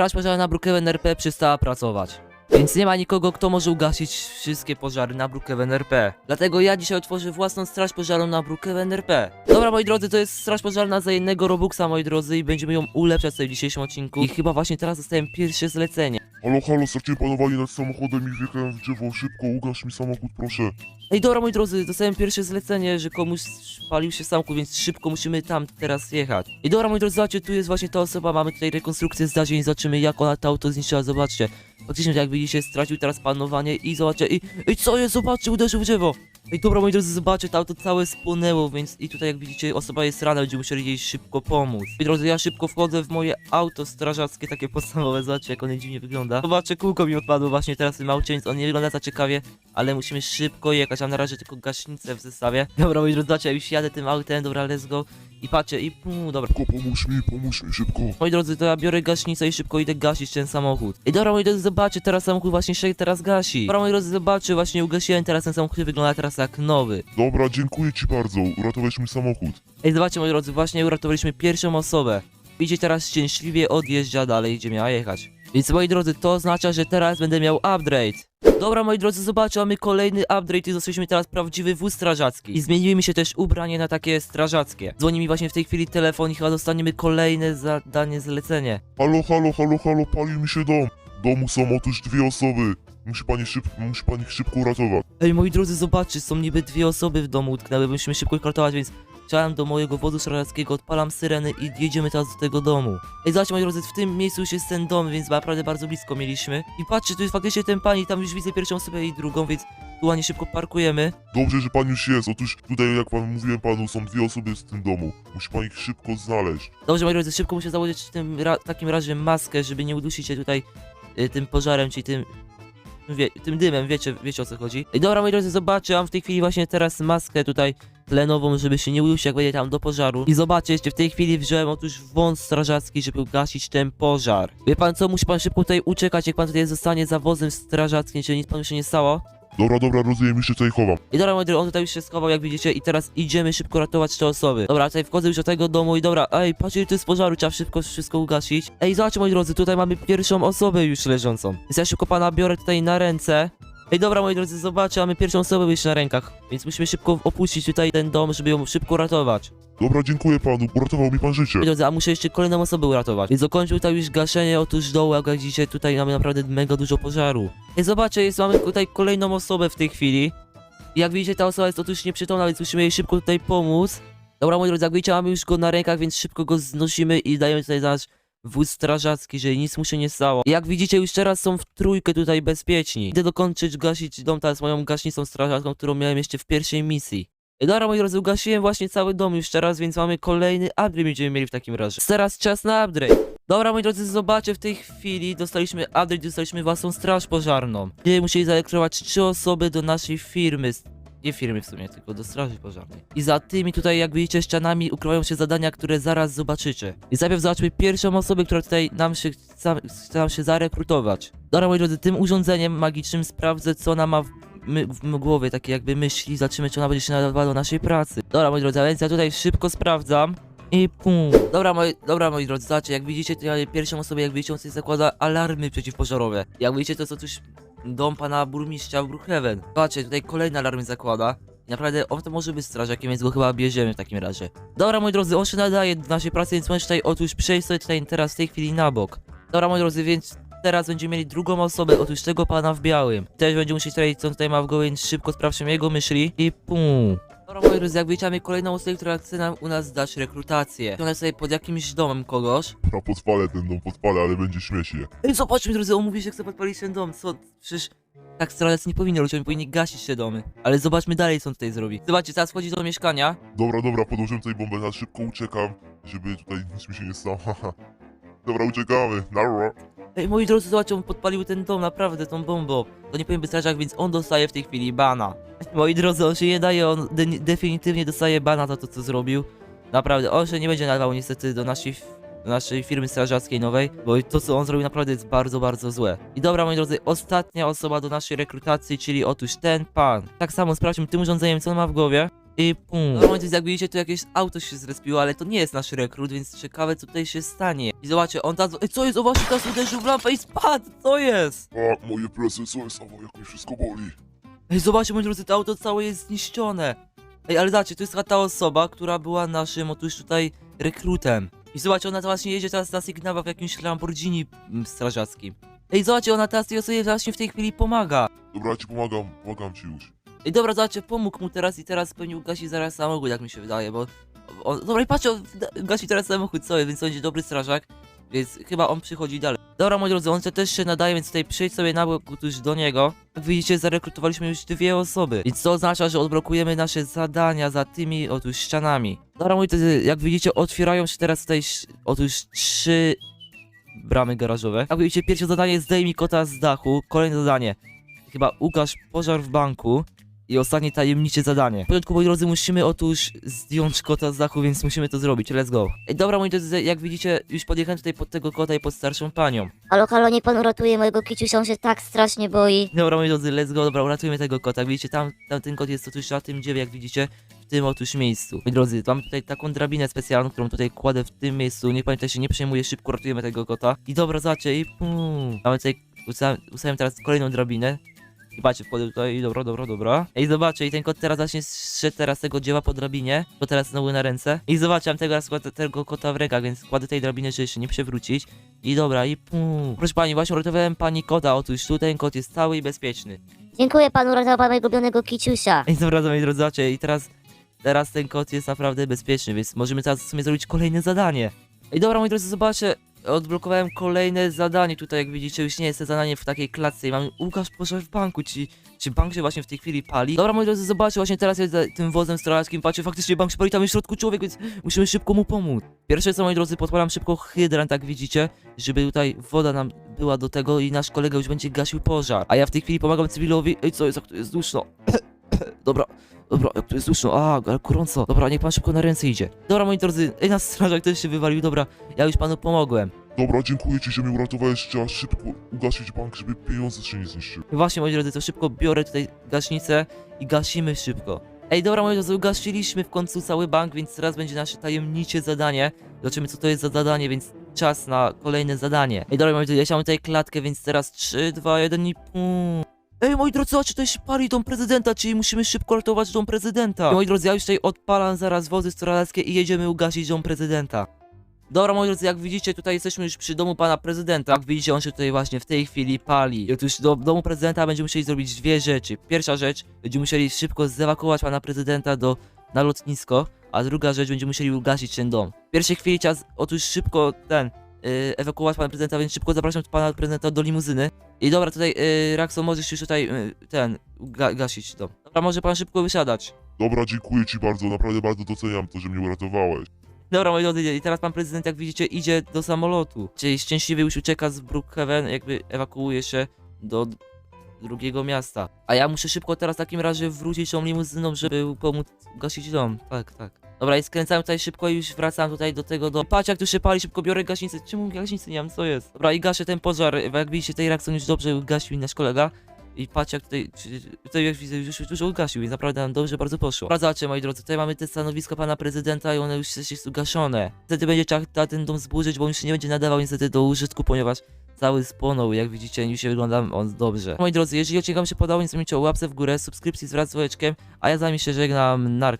Straż pożarna na Brookhaven RP przestała pracować. Więc nie ma nikogo, kto może ugasić wszystkie pożary na Brookhaven RP. Dlatego ja dzisiaj otworzę własną straż pożarną na Brookhaven RP. Dobra, moi drodzy, to jest straż pożarna za jednego Robuxa, moi drodzy, i będziemy ją ulepszać w dzisiejszym odcinku. I chyba właśnie teraz dostałem pierwsze zlecenie. Halo, halo, straciłem panowanie nad samochodem i wjechałem w drzewo. Szybko, ugasz mi samochód, proszę. Ej, dobra, moi drodzy, dostałem pierwsze zlecenie, że komuś spalił się samochód, więc szybko musimy tam teraz jechać. I dobra, moi drodzy, zobaczcie, tu jest właśnie ta osoba, mamy tutaj rekonstrukcję zdarzeń, zobaczymy jak ona to auto zniszczyła, zobaczcie. Faktycznie, jak widzicie, stracił teraz panowanie i zobaczcie, i, i co jest, zobaczcie, uderzył w drzewo. Ej, dobra, moi drodzy, zobaczcie, to auto całe spłonęło, więc i tutaj, jak widzicie, osoba jest rana, będziemy musieli jej szybko pomóc. Moi drodzy, ja szybko wchodzę w moje auto strażackie, takie podstawowe, zobaczcie, jak ono dziwnie wygląda. Zobaczcie, kółko mi odpadło właśnie teraz w tym więc on nie wygląda za ciekawie, ale musimy szybko jechać, a na razie tylko gaśnicę w zestawie. Dobra, moi drodzy, zobaczcie, już jadę tym autem, dobra, let's go. I patrzcie, i pum, dobra. Szybko, pomóż mi, pomóż mi, szybko. Moi drodzy, to ja biorę gaśnicę i szybko idę gasić ten samochód. I dobra, moi drodzy, zobaczcie, teraz samochód właśnie się teraz gasi. Dobra, moi drodzy, zobaczcie, właśnie ugasiłem teraz ten samochód, wygląda teraz jak nowy. Dobra, dziękuję ci bardzo, uratowałeś mi samochód. Ej, zobaczcie, moi drodzy, właśnie uratowaliśmy pierwszą osobę. Idzie teraz szczęśliwie odjeżdża dalej, gdzie miała jechać. Więc, moi drodzy, to oznacza, że teraz będę miał upgrade. Dobra, moi drodzy, zobaczcie, mamy kolejny upgrade i dostaliśmy teraz prawdziwy wóz strażacki. I zmieniły mi się też ubranie na takie strażackie. Dzwoni mi właśnie w tej chwili telefon i chyba dostaniemy kolejne zadanie, zlecenie. Halo, halo, halo, halo, pali mi się dom. W domu są otóż dwie osoby. Musi pani, szyb, musi pani ich szybko uratować. Ej, moi drodzy, zobaczcie, są niby dwie osoby w domu utknęły, musimy szybko ich ratować, więc wsiadam do mojego wozu strażackiego, odpalam syreny i jedziemy teraz do tego domu. Ej, zobaczcie, moi drodzy, w tym miejscu już jest ten dom, więc naprawdę bardzo blisko mieliśmy. I patrzcie, tu jest faktycznie ten pani, tam już widzę pierwszą osobę i drugą, więc tu ładnie szybko parkujemy. Dobrze, że pan już jest. Otóż tutaj, jak pan mówiłem panu, są dwie osoby w tym domu. Musi pan ich szybko znaleźć. Dobrze, moi drodzy, szybko muszę założyć w tym ra- takim razie maskę, żeby nie udusić się tutaj y, tym pożarem, czyli tym... Wie, tym dymem, wiecie, wiecie o co chodzi. I dobra, moi drodzy, zobaczcie, mam w tej chwili właśnie teraz maskę tutaj tlenową, żeby się nie udusić, jak będzie tam do pożaru. I zobaczcie, jeszcze w tej chwili wziąłem otóż wąs strażacki, żeby ugasić ten pożar. Wie pan co, musi pan szybko tutaj uciekać, jak pan tutaj zostanie za wozem strażackim, czy nic panu się nie stało. Dobra, dobra, rozumiem, już się tutaj chowam. I dobra, moi drodzy, on tutaj już się schował, jak widzicie, i teraz idziemy szybko ratować te osoby. Dobra, tutaj wchodzę już do tego domu i dobra, ej, patrzcie, tu jest pożaru, trzeba szybko wszystko ugasić. Ej, zobaczcie, moi drodzy, tutaj mamy pierwszą osobę już leżącą. Więc ja szybko pana biorę tutaj na ręce. Ej, dobra, moi drodzy, zobaczcie, mamy pierwszą osobę już na rękach, więc musimy szybko opuścić tutaj ten dom, żeby ją szybko ratować. Dobra, dziękuję panu, uratował mi pan życie. Moi drodzy, a muszę jeszcze kolejną osobę uratować. Więc dokończył tutaj już gaszenie otóż dołu, jak widzicie, tutaj mamy naprawdę mega dużo pożaru. Ej, zobaczcie, jest, mamy tutaj kolejną osobę w tej chwili. Jak widzicie, ta osoba jest otóż nieprzytomna, więc musimy jej szybko tutaj pomóc. Dobra, moi drodzy, jak widzicie, mamy już go na rękach, więc szybko go znosimy i dajemy tutaj nasz wóz strażacki, że nic mu się nie stało. Jak widzicie, już teraz są w trójkę tutaj bezpieczni. Idę dokończyć gasić dom teraz moją gaśnicą strażacką, którą miałem jeszcze w pierwszej misji. Dobra, moi drodzy, ugasiłem właśnie cały dom już teraz, więc mamy kolejny upgrade będziemy mieli w takim razie. Teraz czas na upgrade. Dobra, moi drodzy, zobaczcie, w tej chwili dostaliśmy upgrade, dostaliśmy własną straż pożarną. Będziemy musieli zaelektrować trzy osoby do naszej firmy. Nie firmy w sumie, tylko do straży pożarnej. I za tymi tutaj, jak widzicie, ścianami ukrywają się zadania, które zaraz zobaczycie. I najpierw zobaczmy pierwszą osobę, która tutaj nam się chce, nam się zarekrutować. Dobra, moi drodzy, tym urządzeniem magicznym sprawdzę, co ona ma w, my, w głowie, takie jakby myśli, zobaczymy, czy ona będzie się nadawała do naszej pracy. Dobra, moi drodzy, a więc ja tutaj szybko sprawdzam. I pum. Dobra, moi, dobra, moi drodzy, zobaczcie, jak widzicie, to ja pierwszą osobę, jak widzicie, on sobie zakłada alarmy przeciwpożarowe. Jak widzicie, to jest otóż dom pana burmistrza Brookhaven. Zobaczcie, tutaj kolejne alarmy zakłada. Naprawdę, on to może być strażakiem, więc go chyba bierzemy w takim razie. Dobra, moi drodzy, on się nadaje do naszej pracy, więc możesz tutaj otóż przejść sobie tutaj teraz w tej chwili na bok. Dobra, moi drodzy, więc teraz będziemy mieli drugą osobę, otóż tego pana w białym. Też będzie musieć tutaj, co tutaj ma w głowie, więc szybko sprawdźmy jego myśli. I pum. Dobra, moi drodzy, jak mamy kolejną osobę, która chce nam u nas dać rekrutację. Ona sobie pod jakimś domem kogoś. Dobra, podpalę ten dom, podpalę, ale będzie śmiesznie. Ej, zobacz, moi drodzy, on mówi, że chce podpalić ten dom, co? Przecież tak strzelec nie powinien robić, oni powinni gasić te domy. Ale zobaczmy dalej, co on tutaj zrobi. Zobaczcie, teraz wchodzi do mieszkania. Dobra, dobra, podłożyłem tutaj bombę, teraz szybko uciekam, żeby tutaj nic mi się nie stało. Dobra, uciekamy. Narra. Ej, moi drodzy, zobaczcie, on podpalił ten dom, naprawdę, tą bombą. To nie powinien być strażak, więc on dostaje w tej chwili bana. Moi drodzy, on się nie daje, on de definitywnie dostaje bana za to, co zrobił. Naprawdę, on się nie będzie nadawał niestety do naszej, do naszej firmy strażackiej nowej, bo to, co on zrobił, naprawdę jest bardzo, bardzo złe. I dobra, moi drodzy, ostatnia osoba do naszej rekrutacji, czyli otóż ten pan. Tak samo sprawdźmy tym urządzeniem, co on ma w głowie. I pum. No, więc jak widzicie, tu jakieś auto się zrespiło, ale to nie jest nasz rekrut, więc ciekawe co tutaj się stanie. I zobaczcie, on teraz... Ej, co jest? O właśnie, teraz uderzył w lampę i spadł! Co jest? A, moje plecy, co jest? Awo, jak mi wszystko boli. Ej, zobaczcie, moi drodzy, to auto całe jest zniszczone. Ej, ale zobaczcie, to jest chyba ta osoba, która była naszym, otóż tutaj, rekrutem. I zobaczcie, ona właśnie jedzie teraz na sygnała w jakimś Lamborghini mm, strażackim. Ej, zobaczcie, ona teraz tej osobie właśnie w tej chwili pomaga. Dobra, ja ci pomagam, pomagam ci już. Ej, dobra, zobaczcie, pomógł mu teraz i teraz pewnie ugasi zaraz samochód, jak mi się wydaje, bo... O, dobra, i patrzcie, on gasi teraz samochód, co, więc on będzie dobry strażak, więc chyba on przychodzi dalej. Dobra, moi drodzy, on też się nadaje, więc tutaj przyjdź sobie na bok tuż do niego. Jak widzicie, zarekrutowaliśmy już dwie osoby, więc to oznacza, że odblokujemy nasze zadania za tymi otóż ścianami. Dobra, moi drodzy, jak widzicie, otwierają się teraz tutaj otóż trzy bramy garażowe. Jak widzicie, pierwsze zadanie zdejmij kota z dachu, kolejne zadanie chyba ugasz pożar w banku i ostatnie tajemnicze zadanie. W początku, moi drodzy, musimy otóż zdjąć kota z dachu, więc musimy to zrobić. Let's go. Ej, dobra, moi drodzy, jak widzicie, już podjechałem tutaj pod tego kota i pod starszą panią. Halo, halo, nie pan uratuje mojego kiciusia, on się tak strasznie boi. Dobra, moi drodzy, let's go, dobra, uratujemy tego kota. Jak widzicie, tam, tam ten kot jest otóż na tym dziewie, jak widzicie, w tym otóż miejscu. Moi drodzy, mamy tutaj taką drabinę specjalną, którą tutaj kładę w tym miejscu. Nie pamiętajcie, nie przejmuję, szybko ratujemy tego kota. I dobra, zobaczcie, i pum. Mamy tutaj, ustawiam, ustawiam teraz kolejną drabinę. I patrzcie, wkładę tutaj, i dobra, dobra, dobra. Ej, zobaczcie, i ten kot teraz właśnie zszedł teraz tego dzieła po drabinie, bo teraz znowu na ręce. I zobaczcie, mam tego, tego kota w rękach, więc kładę tej drabiny, żeby się nie przewrócić. I dobra, i pum. Proszę pani, właśnie uratowałem pani kota, otóż tu ten kot jest cały i bezpieczny. Dziękuję panu, uratował pan mojego ulubionego kiciusia. Ej, dobra, moi drodzy, zobaczcie, i teraz, teraz ten kot jest naprawdę bezpieczny, więc możemy teraz sobie zrobić kolejne zadanie. Ej, dobra, moi drodzy, zobaczcie, odblokowałem kolejne zadanie, tutaj jak widzicie, już nie jest to zadanie w takiej klatce i mamy Łukasz pożar w banku, ci, czy bank się właśnie w tej chwili pali. Dobra, moi drodzy, zobaczcie, właśnie teraz jest tym wozem strażackim, patrzcie, faktycznie bank się pali, tam jest w środku człowiek, więc musimy szybko mu pomóc. Pierwsze co, moi drodzy, podpalam szybko hydrant, jak widzicie, żeby tutaj woda nam była do tego i nasz kolega już będzie gasił pożar. A ja w tej chwili pomagam cywilowi, ej, co jest, jak to jest duszno. Dobra, dobra, jak to jest duszno, a, ale gorąco. Dobra, niech pan szybko na ręce idzie. Dobra, moi drodzy, ej, nasz strażak też się wywalił, dobra, ja już panu pomogłem. Dobra, dziękuję ci, że mnie uratowałeś. Trzeba szybko ugasić bank, żeby pieniądze się nie zniszczyły. Właśnie, moi drodzy, to szybko biorę tutaj gaśnicę i gasimy szybko. Ej, dobra, moi drodzy, ugasiliśmy w końcu cały bank, więc teraz będzie nasze tajemnicze zadanie. Zobaczymy, co to jest za zadanie, więc czas na kolejne zadanie. Ej, dobra, moi drodzy, ja chciałem tutaj klatkę, więc teraz 3, 2, 1 i pum. Ej, moi drodzy, zobaczcie, tutaj się pali dom prezydenta, czyli musimy szybko ratować dom prezydenta. I, moi drodzy, ja już tutaj odpalam zaraz wozy strażackie i jedziemy ugasić dom prezydenta. Dobra, moi drodzy, jak widzicie, tutaj jesteśmy już przy domu pana prezydenta. Jak widzicie, on się tutaj właśnie w tej chwili pali. I otóż do domu prezydenta będziemy musieli zrobić dwie rzeczy. Pierwsza rzecz, będziemy musieli szybko zewakuować pana prezydenta do, na lotnisko, a druga rzecz, będziemy musieli ugasić ten dom. W pierwszej chwili czas, otóż szybko ten, yy, ewakuować pana prezydenta, więc szybko zapraszam pana prezydenta do limuzyny. I dobra, tutaj, yy, Raxo, możesz już tutaj, yy, ten, ga gasić dom. Dobra, może pan szybko wysiadać. Dobra, dziękuję ci bardzo, naprawdę bardzo doceniam to, że mnie uratowałeś. Dobra, moi drodzy, i teraz pan prezydent, jak widzicie, idzie do samolotu. Czyli szczęśliwie już ucieka z Brookhaven, jakby ewakuuje się do drugiego miasta. A ja muszę szybko teraz w takim razie wrócić tą limuzyną, żeby pomóc gasić dom. Tak, tak. Dobra, i skręcałem tutaj szybko i już wracam tutaj do tego domu. Patrz jak tu się pali, szybko biorę gaśnicę. Czemu gaśnicy nie mam, co jest? Dobra, i gaszę ten pożar. Jak widzicie, tej reakcji już dobrze gasił nasz kolega. I patrz jak tutaj, tutaj jak widzę, już dużo ugasił, więc naprawdę nam dobrze bardzo poszło. Sprawdzacie, moi drodzy, tutaj mamy te stanowisko pana prezydenta i one już jest ugaszone. Wtedy będzie trzeba ten dom zburzyć, bo on już nie będzie nadawał niestety do użytku, ponieważ cały spłonął, jak widzicie, już się wygląda on dobrze. Moi drodzy, jeżeli odcinek wam się podobał, nie zapomnijcie o łapce w górę, subskrypcji wraz z a ja z wami się żegnam, narka.